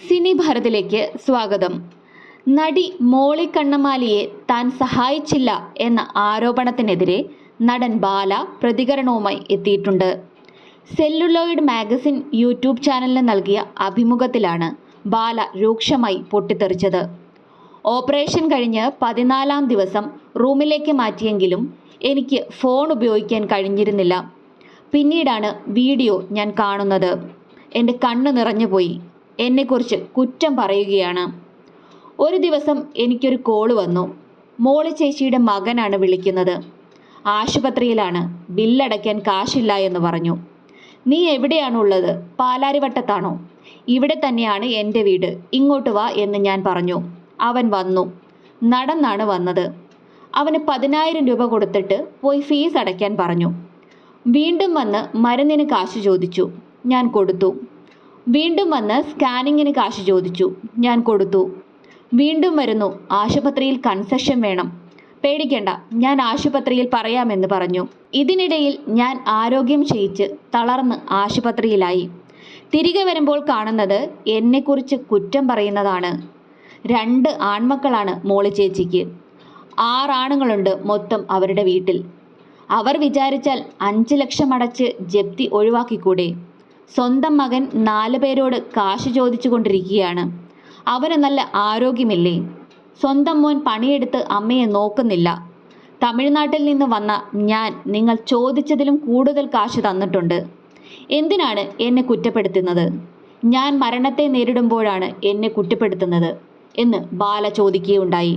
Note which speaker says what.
Speaker 1: സിനി ഭാരതിലേക്ക് സ്വാഗതം. നടി മോളി കണ്ണമാലിയെ താൻ സഹായിച്ചില്ല എന്ന ആരോപണത്തിനെതിരെ നടൻ ബാല പ്രതികരണവുമായി എത്തിയിട്ടുണ്ട്. സെല്ലുലോയിഡ് മാഗസിൻ യൂട്യൂബ് ചാനലിന് നൽകിയ അഭിമുഖത്തിലാണ് ബാല രൂക്ഷമായി പൊട്ടിത്തെറിച്ചത്. ഓപ്പറേഷൻ കഴിഞ്ഞ് പതിനാലാം ദിവസം റൂമിലേക്ക് മാറ്റിയെങ്കിലും എനിക്ക് ഫോൺ ഉപയോഗിക്കാൻ കഴിഞ്ഞിരുന്നില്ല. പിന്നീടാണ് വീഡിയോ ഞാൻ കാണുന്നത്. എന്റെ കണ്ണ് നിറഞ്ഞുപോയി. എന്നെക്കുറിച്ച് കുറ്റം പറയുകയാണ്. ഒരു ദിവസം എനിക്കൊരു കോൾ വന്നു. മോളി ചേച്ചിയുടെ മകനാണ് വിളിക്കുന്നത്. ആശുപത്രിയിലാണ്. ബില്ലടയ്ക്കാൻ കാശില്ല എന്ന് പറഞ്ഞു. നീ എവിടെയാണുള്ളത്? പാലാരിവട്ടത്താണോ? ഇവിടെ തന്നെയാണ് എന്റെ വീട്. ഇങ്ങോട്ട് വാ എന്ന് ഞാൻ പറഞ്ഞു. അവൻ വന്നു. നടന്നാണ് വന്നത്. അവന് പതിനായിരം രൂപ കൊടുത്തിട്ട് പോയി ഫീസ് അടയ്ക്കാൻ പറഞ്ഞു. വീണ്ടും വന്ന് മരുന്നിന് കാശ് ചോദിച്ചു. ഞാൻ കൊടുത്തു. വീണ്ടും വന്ന് സ്കാനിങ്ങിന് കാശ് ചോദിച്ചു. ഞാൻ കൊടുത്തു. വീണ്ടും വരുന്നു. ആശുപത്രിയിൽ കൺസെഷൻ വേണം. പേടിക്കണ്ട. ഞാൻ ആശുപത്രിയിൽ പറയാമെന്ന് പറഞ്ഞു. ഇതിനിടയിൽ ഞാൻ ആരോഗ്യം ക്ഷയിച്ച് തളർന്ന് ആശുപത്രിയിലായി. തിരികെ വരുമ്പോൾ കാണുന്നത് എന്നെക്കുറിച്ച് കുറ്റം പറയുന്നതാണ്. രണ്ട് ആൺമക്കളാണ് മോളി ചേച്ചിക്ക്. ആറാണുങ്ങളുണ്ട് മൊത്തം അവരുടെ വീട്ടിൽ. അവർ വിചാരിച്ചാൽ അഞ്ച് ലക്ഷം അടച്ച് ജപ്തി ഒഴിവാക്കിക്കൂടെ? സ്വന്തം മകൻ നാല് പേരോട് കാശ് ചോദിച്ചു കൊണ്ടിരിക്കുകയാണ് അവന് നല്ല ആരോഗ്യമില്ലേ? സ്വന്തം മോൻ പണിയെടുത്ത് അമ്മയെ നോക്കുന്നില്ല. തമിഴ്നാട്ടിൽ നിന്ന് വന്ന ഞാൻ നിങ്ങൾ ചോദിച്ചതിലും കൂടുതൽ കാശ് തന്നിട്ടുണ്ട്. എന്തിനാണ് എന്നെ കുറ്റപ്പെടുത്തുന്നത്? ഞാൻ മരണത്തെ നേരിടുമ്പോഴാണ് എന്നെ കുറ്റപ്പെടുത്തുന്നത് എന്ന് ബാല ചോദിക്കുകയുണ്ടായി.